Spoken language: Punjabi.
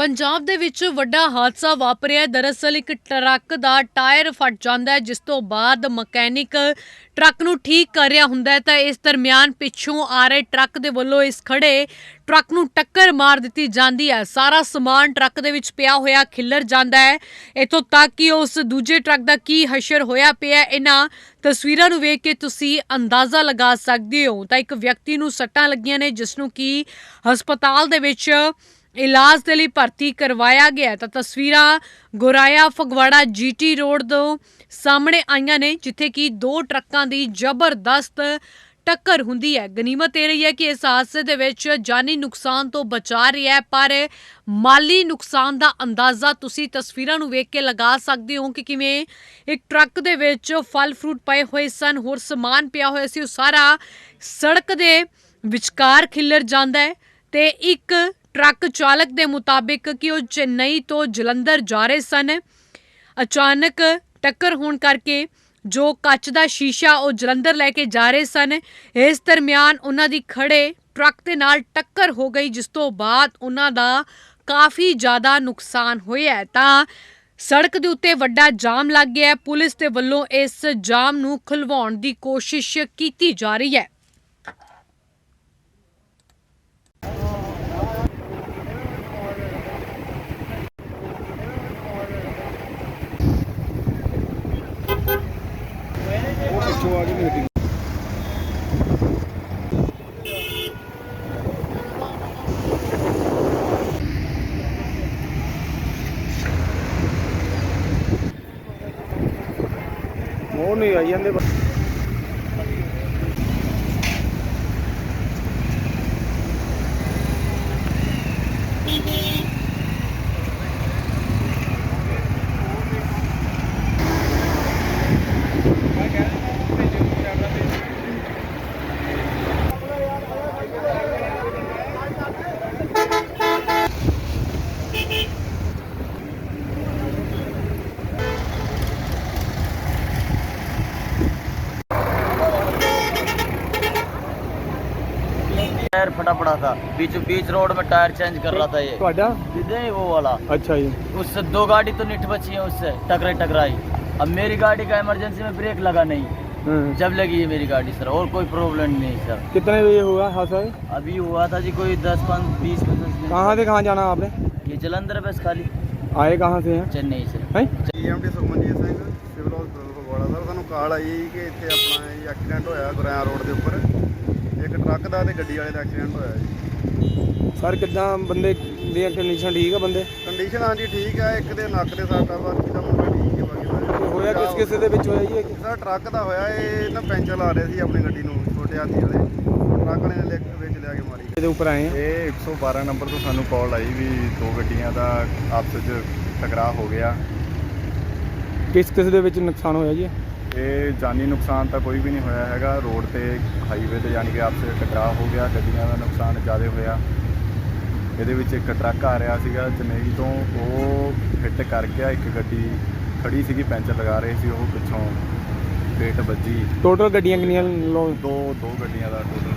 ਪੰਜਾਬ ਦੇ ਵਿੱਚ ਵੱਡਾ ਹਾਦਸਾ ਵਾਪਰਿਆ। ਦਰਅਸਲ ਇੱਕ ਟਰੱਕ ਦਾ ਟਾਇਰ ਫਟ ਜਾਂਦਾ ਹੈ, ਜਿਸ ਤੋਂ ਬਾਅਦ ਮਕੈਨਿਕ ਟਰੱਕ ਨੂੰ ਠੀਕ ਕਰ ਰਿਹਾ ਹੁੰਦਾ ਹੈ। ਤਾਂ ਇਸ ਦਰਮਿਆਨ ਪਿੱਛੋਂ ਆ ਰਹੇ ਟਰੱਕ ਦੇ ਵੱਲੋਂ ਇਸ ਖੜੇ ਟਰੱਕ ਨੂੰ ਟੱਕਰ ਮਾਰ ਦਿੱਤੀ ਜਾਂਦੀ ਹੈ। ਸਾਰਾ ਸਮਾਨ ਟਰੱਕ ਦੇ ਵਿੱਚ ਪਿਆ ਹੋਇਆ ਖਿੱਲਰ ਜਾਂਦਾ ਹੈ। ਇਥੋਂ ਤੱਕ ਕਿ ਉਸ ਦੂਜੇ ਟਰੱਕ ਦਾ ਕੀ ਹਸ਼ਰ ਹੋਇਆ ਪਿਆ ਇਹਨਾਂ ਤਸਵੀਰਾਂ ਨੂੰ ਵੇਖ ਕੇ ਤੁਸੀਂ ਅੰਦਾਜ਼ਾ ਲਗਾ ਸਕਦੇ ਹੋ। ਤਾਂ ਇੱਕ ਵਿਅਕਤੀ ਨੂੰ ਸੱਟਾਂ ਲੱਗੀਆਂ ਨੇ, ਜਿਸ ਨੂੰ ਕਿ ਹਸਪਤਾਲ ਦੇ ਵਿੱਚ ਇਲਾਜ ਦੇ ਲਈ ਭਰਤੀ ਕਰਵਾਇਆ ਗਿਆ ਤਾਂ ਤਸਵੀਰਾਂ ਗੋਰਾਇਆ ਫਗਵਾੜਾ ਜੀਟੀ ਰੋਡ ਤੋਂ ਸਾਹਮਣੇ ਆਈਆਂ ਨੇ, ਜਿੱਥੇ ਕਿ ਦੋ ਟਰੱਕਾਂ ਦੀ ਜ਼ਬਰਦਸਤ ਟੱਕਰ ਹੁੰਦੀ ਹੈ। ਗਨੀਮਤ ਇਹ ਰਹੀ ਹੈ ਕਿ ਇਸ ਹਾਦਸੇ ਦੇ ਵਿੱਚ ਜਾਨੀ ਨੁਕਸਾਨ ਤੋਂ ਬਚਾ ਰਿਹਾ ਹੈ, ਪਰ ਮਾਲੀ ਨੁਕਸਾਨ ਦਾ ਅੰਦਾਜ਼ਾ ਤੁਸੀਂ ਤਸਵੀਰਾਂ ਨੂੰ ਵੇਖ ਕੇ ਲਗਾ ਸਕਦੇ ਹੋ ਕਿ ਕਿਵੇਂ ਇੱਕ ਟਰੱਕ ਦੇ ਵਿੱਚ ਫਲ ਫਰੂਟ ਪਏ ਹੋਏ ਸਨ, ਹੋਰ ਸਮਾਨ ਪਿਆ ਹੋਇਆ ਸੀ। ਉਹ ਸਾਰਾ ਸੜਕ ਦੇ ਵਿਚਕਾਰ ਖਿੱਲਰ ਜਾਂਦਾ ਹੈ ਤੇ ਇੱਕ ਟਰੱਕ ਚਾਲਕ ਦੇ ਮੁਤਾਬਿਕ ਕਿ ਉਹ ਚੇਨਈ ਤੋਂ ਜਲੰਧਰ ਜਾ ਰਹੇ ਸਨ। ਅਚਾਨਕ ਟੱਕਰ ਹੋਣ ਕਰਕੇ ਜੋ ਕੱਚ ਦਾ ਸ਼ੀਸ਼ਾ ਉਹ ਜਲੰਧਰ ਲੈ ਕੇ ਜਾ ਰਹੇ ਸਨ, ਇਸ ਦਰਮਿਆਨ ਉਹਨਾਂ ਦੀ ਖੜੇ ਟਰੱਕ ਦੇ ਨਾਲ ਟੱਕਰ ਹੋ ਗਈ, ਜਿਸ ਤੋਂ ਬਾਅਦ ਉਹਨਾਂ ਦਾ ਕਾਫੀ ਜ਼ਿਆਦਾ ਨੁਕਸਾਨ ਹੋਇਆ ਤਾਂ ਸੜਕ ਦੇ ਉੱਤੇ ਵੱਡਾ ਜਾਮ ਲੱਗ ਗਿਆ ਪੁਲਿਸ ਦੇ ਵੱਲੋਂ ਇਸ ਜਾਮ ਨੂੰ ਖੁਲਵਾਉਣ ਦੀ ਕੋਸ਼ਿਸ਼ ਕੀਤੀ ਜਾ ਰਹੀ ਹੈ ਉਹ ਪਿੱਛੋਂ ਆ ਕੇ ਮੇਰੀ ਉਹ ਨਹੀਂ ਆਈ ਜਾਂਦੇ। टायर फटा पड़ा था बीच बीच रोड में टायर चेंज कर रहा था ये ਤੁਹਾਡਾ सीधे ही वो वाला ਅੱਛਾ ਜੀ उससे दो गाड़ी तो निठ बची है उससे टकराई टकराई अब मेरी गाड़ी का इमरजेंसी में ब्रेक लगा नहीं हाँ। जब लगी है मेरी गाड़ी सर और कोई प्रॉब्लम नहीं सर कितने बजे हुआ हादसा ये? अभी हुआ था जी कोई दस पाँच बीस पचास मिनट कहाँ से कहाँ जाना आपने ये जलंधर बस खाली आए कहाँ से हैं चेन्नई से हैं EMD Sukhmanjit Singh civil hospital Phagwara sir ਸਾਨੂੰ ਕਾਲ ਆਈ ਕਿ ਇੱਥੇ ਆਪਣਾ ਇਹ ਐਕਸੀਡੈਂਟ ਹੋਇਆ ਗੁਰਿਆਂ ਰੋਡ ਦੇ ਉੱਪਰ ਇੱਕ ਟਰੱਕ ਦਾ ਤੇ ਗੱਡੀ ਵਾਲੇ ਦਾ ਐਕਸੀਡੈਂਟ ਹੋਇਆ ਜੀ। ਸਰ ਕਿੱਦਾਂ ਬੰਦੇ ਦੀ ਕੰਡੀਸ਼ਨ ਠੀਕ ਆ ਬੰਦੇ? ਕੰਡੀਸ਼ਨ ਹਾਂਜੀ ਠੀਕ ਹੈ ਇੱਕ ਦੇ ਨੱਕ ਦੇ ਸੱਟ ਆ ਬਾਕੀ ਦਾ ਮੁੰਡਾ ਠੀਕ ਹੈ ਬਾਕੀ ਤੇ ਹੋਇਆ ਕਿਸ ਕਿਸੇ ਦੇ ਵਿੱਚ ਹੋਇਆ ਜੀ ਇਹ? ਸਰ ਟਰੱਕ ਦਾ ਹੋਇਆ ਇਹ ਨਾ ਪੈਂਚਰ ਲਾ ਰਹੇ ਸੀ ਆਪਣੀ ਗੱਡੀ ਨੂੰ ਛੋਟੇ ਹਾਥੀ ਵਾਲੇ। ਟਰੱਕ ਵਾਲੇ ਨੇ ਲਿਖ ਵਿੱਚ ਲਿਆ ਕੇ ਮਾਰੀ। ਇਹਦੇ ਉੱਪਰ ਆਏ ਆ? ਇਹ 112 ਨੰਬਰ ਤੋਂ ਸਾਨੂੰ ਕਾਲ ਆਈ ਵੀ ਦੋ ਗੱਡੀਆਂ ਦਾ ਆਪਸ ਵਿੱਚ ਟਕਰਾਅ ਹੋ ਗਿਆ। ਕਿਸ ਕਿਸ ਦੇ ਵਿੱਚ ਨੁਕਸਾਨ ਹੋਇਆ ਜੀ ਇਹ? ਜਾਨੀ ਨੁਕਸਾਨ ਤਾਂ ਕੋਈ ਵੀ ਨਹੀਂ ਹੋਇਆ ਹੈਗਾ। ਰੋਡ ਤੇ ਹਾਈਵੇ ਤੇ ਯਾਨੀ ਕਿ ਆਪਸੇ ਟਕਰਾਅ ਹੋ ਗਿਆ ਗੱਡੀਆਂ ਦਾ ਨੁਕਸਾਨ ਜ਼ਿਆਦਾ ਹੋਇਆ। ਇਹਦੇ ਵਿੱਚ ਇੱਕ ਟਰੱਕ ਆ ਰਿਹਾ ਸੀਗਾ ਚੇਨਈ ਤੋਂ। ਉਹ ਹਿੱਟ ਕਰ ਗਿਆ। ਇੱਕ ਗੱਡੀ ਖੜੀ ਸੀਗੀ ਪੈਂਚਰ ਲਗਾ ਰਹੀ ਸੀ ਉਹ ਪਿੱਛੋਂ। ਪੇਟ ਵੱਜੀ। ਟੋਟਲ ਗੱਡੀਆਂ ਕਿੰਨੀਆਂ ਲੋ ਦੋ ਦੋ ਗੱਡੀਆਂ ਦਾ ਟੋਟਲ